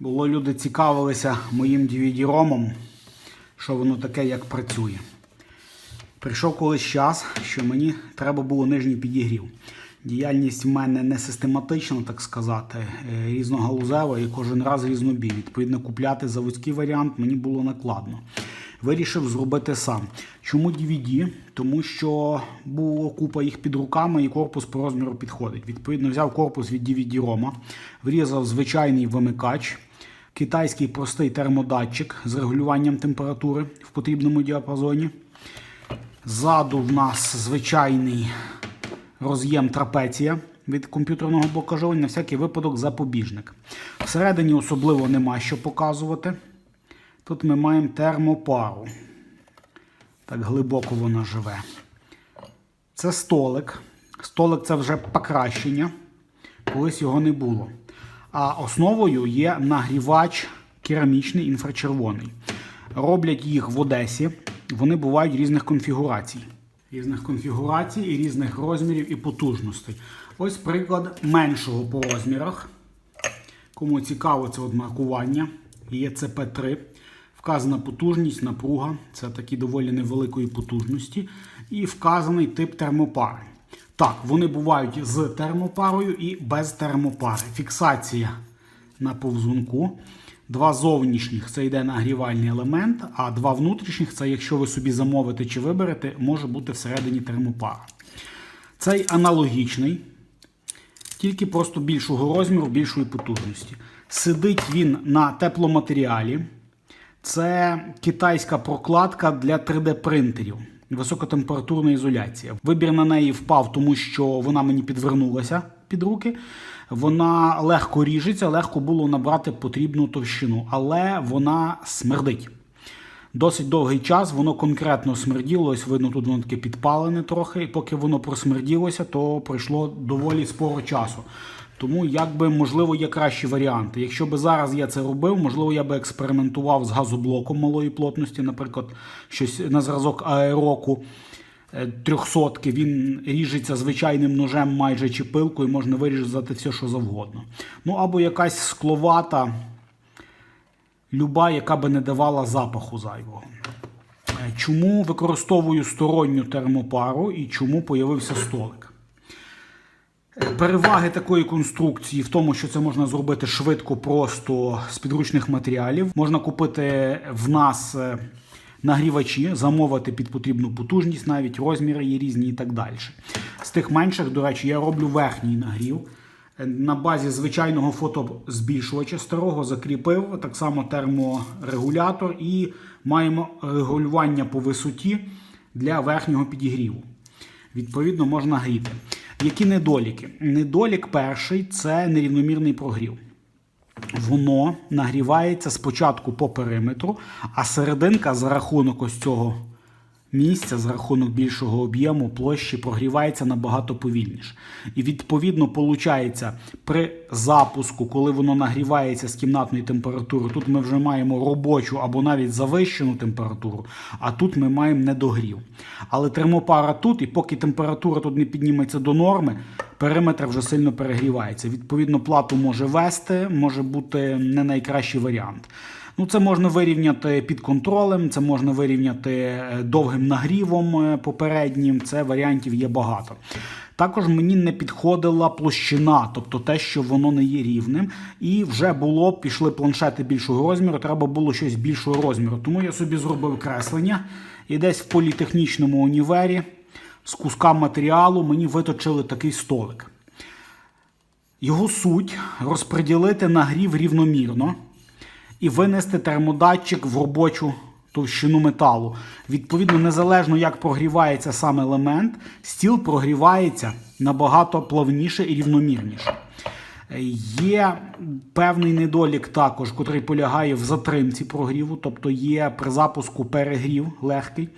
Було люди цікавилися моїм DVD-ромом, що воно таке, як працює. Прийшов колись час, що мені треба було нижній підігрів. Діяльність в мене не систематична, так сказати, е, різногалузева і кожен раз різнобій. Відповідно, купляти заводський варіант мені було накладно. Вирішив зробити сам. Чому DVD? Тому що було купа їх під руками і корпус по розміру підходить. Відповідно, взяв корпус від DVD-рома, врізав звичайний вимикач, китайський простий термодатчик з регулюванням температури в потрібному діапазоні. Ззаду в нас звичайний роз'єм трапеція від комп'ютерного блока живлення, на всякий випадок запобіжник. Всередині особливо нема що показувати. Тут ми маємо термопару. Так глибоко вона живе. Це столик. Столик це вже покращення. Колись його не було. А основою є нагрівач керамічний інфрачервоний. Роблять їх в Одесі. Вони бувають різних конфігурацій. Різних конфігурацій і різних розмірів і потужностей. Ось приклад меншого по розмірах. Кому цікаво, це от маркування. Є CP3. Вказана потужність, напруга, це такі доволі невеликої потужності. І вказаний тип термопари. Так, вони бувають з термопарою і без термопари. Фіксація на повзунку. Два зовнішніх це йде нагрівальний елемент, а два внутрішніх це, якщо ви собі замовите чи виберете, може бути всередині термопара. Цей аналогічний, тільки просто більшого розміру, більшої потужності. Сидить він на тепломатеріалі. Це китайська прокладка для 3D-принтерів. Високотемпературна ізоляція. Вибір на неї впав, тому що вона мені підвернулася під руки. Вона легко ріжеться, легко було набрати потрібну товщину, але вона смердить. Досить довгий час воно конкретно смерділо. Ось видно, тут воно таке підпалене трохи. І поки воно просмерділося, то пройшло доволі споро часу. Тому, якби, можливо, є кращі варіанти. Якщо би зараз я це робив, можливо, я би експериментував з газоблоком малої плотності, наприклад, щось на зразок аероку. Трьохсотки, він ріжеться звичайним ножем майже чи пилкою, можна вирізати все, що завгодно. Ну або якась скловата, люба, яка би не давала запаху зайвого. Е, Чому використовую сторонню термопару і чому появився столик? Переваги такої конструкції в тому, що це можна зробити швидко, просто з підручних матеріалів. Можна купити в нас е, нагрівачі, замовити під потрібну потужність, навіть розміри є різні і так далі. З тих менших, до речі, я роблю верхній нагрів. Е, На базі звичайного фотобзбільшувача старого закріпив так само терморегулятор і маємо регулювання по висоті для верхнього підігріву. Відповідно, можна гріти. Які недоліки? Недолік перший це нерівномірний прогрів. Воно нагрівається спочатку по периметру, а серединка за рахунок ось цього місця, за рахунок більшого об'єму площі прогрівається набагато повільніше. І відповідно виходить, при запуску, коли воно нагрівається з кімнатної температури, тут ми вже маємо робочу або навіть завищену температуру, а тут ми маємо недогрів. Але термопара тут, і поки температура тут не підніметься до норми, периметр вже сильно перегрівається. Відповідно, плату може вести, може бути не найкращий варіант. Ну, це можна вирівняти під контролем, це можна вирівняти е, довгим нагрівом е, попереднім. Це варіантів є багато. Також мені не підходила площина, тобто те, що воно не є рівним. І вже було, пішли планшети більшого розміру, треба було щось більшого розміру. Тому я собі зробив креслення і десь в політехнічному універі з куска матеріалу мені виточили такий столик. Його суть розподілити нагрів рівномірно і винести термодатчик в робочу товщину металу. Відповідно, незалежно як прогрівається сам елемент, стіл прогрівається набагато плавніше і рівномірніше. Є певний недолік також, котрий полягає в затримці прогріву, тобто є при запуску перегрів легкий.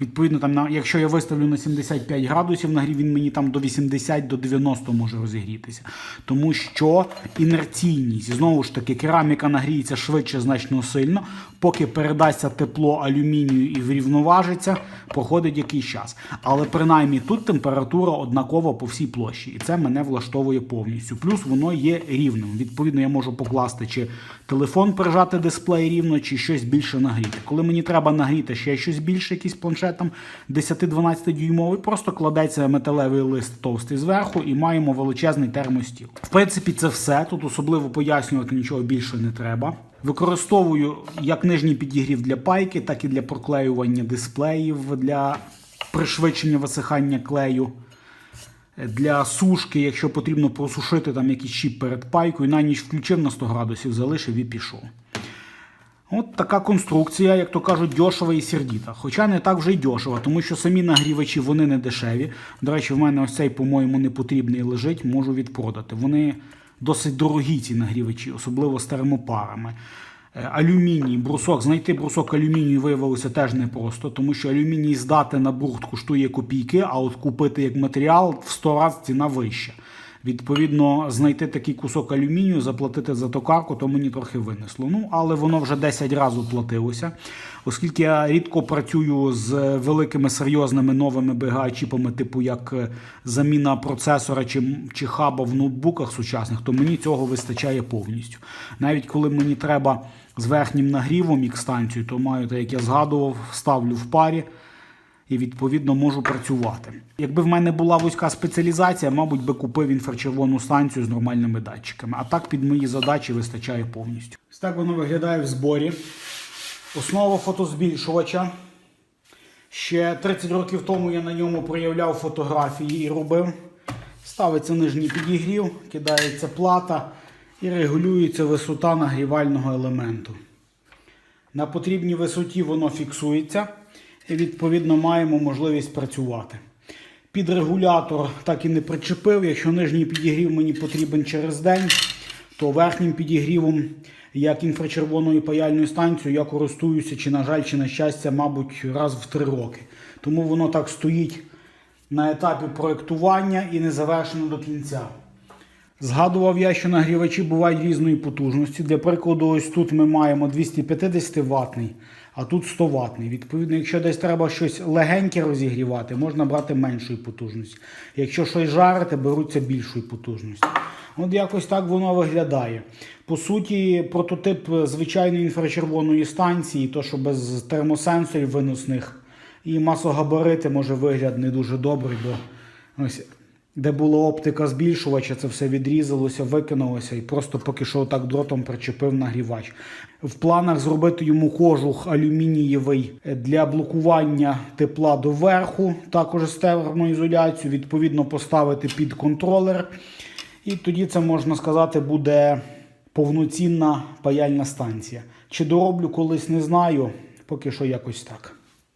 Відповідно, там, якщо я виставлю на 75 градусів нагрів, він мені там до 80 до 90 може розігрітися. Тому що інерційність, знову ж таки, кераміка нагріється швидше, значно сильно, поки передасться тепло алюмінію і врівноважиться, проходить якийсь час. Але принаймні тут температура однакова по всій площі, і це мене влаштовує повністю. Плюс воно є рівним. Відповідно, я можу покласти чи телефон прижати дисплей рівно, чи щось більше нагріти. Коли мені треба нагріти ще щось більше, якийсь планшет там 10-12 дюймовий, просто кладеться металевий лист товстий зверху і маємо величезний термостіл. В принципі, це все. Тут особливо пояснювати нічого більше не треба. Використовую як нижній підігрів для пайки, так і для проклеювання дисплеїв для пришвидшення висихання клею. Для сушки, якщо потрібно просушити там якийсь чіп перед пайкою, на ніч включив на 100 градусів, залишив і пішов. От така конструкція, як то кажуть, дешева і сердіта. Хоча не так вже й дешева, тому що самі нагрівачі вони не дешеві. До речі, в мене ось цей, по-моєму, не потрібний лежить, можу відпродати. Вони досить дорогі, ці нагрівачі, особливо з термопарами. Е, Алюміній, брусок. Знайти брусок алюмінію виявилося теж непросто, тому що алюміній здати на бурт коштує копійки, а от купити як матеріал в 100 разів ціна вища. Відповідно, знайти такий кусок алюмінію, заплатити за токарку, то мені трохи винесло. Ну, але воно вже 10 разів платилося. Оскільки я рідко працюю з великими серйозними новими BGA-чіпами, типу як е, заміна процесора чи, чи хаба в ноутбуках сучасних, то мені цього вистачає повністю. Навіть коли мені треба з верхнім нагрівом ікстанцію, то маю, так як я згадував, ставлю в парі і відповідно можу працювати. Якби в мене була вузька спеціалізація, мабуть, би купив інфрачервону станцію з нормальними датчиками. А так під мої задачі вистачає повністю. Ось так воно виглядає в зборі. Основа фотозбільшувача. Ще 30 років тому я на ньому проявляв фотографії і робив. Ставиться нижній підігрів, кидається плата і регулюється висота нагрівального елементу. На потрібній висоті воно фіксується і відповідно маємо можливість працювати. Під регулятор так і не причепив. Якщо нижній підігрів мені потрібен через день, то верхнім підігрівом, як інфрачервоною паяльною станцією, я користуюся, чи, на жаль, чи на щастя, мабуть, раз в три роки. Тому воно так стоїть на етапі проєктування і не завершено до кінця. Згадував я, що нагрівачі бувають різної потужності. Для прикладу, ось тут ми маємо 250 ватний, а тут 100 ватний. Відповідно, якщо десь треба щось легеньке розігрівати, можна брати меншої потужності. Якщо щось жарити, беруться більшої потужності. От якось так воно виглядає. По суті, прототип звичайної інфрачервоної станції, то що без термосенсорів виносних і масогабарити, може вигляд не дуже добрий, бо ось де була оптика збільшувача, це все відрізалося, викинулося і просто поки що так дротом причепив нагрівач. В планах зробити йому кожух алюмінієвий для блокування тепла доверху, також з термоізоляцією, відповідно поставити під контролер. І тоді це можна сказати буде повноцінна паяльна станція. Чи дороблю колись не знаю, поки що якось так.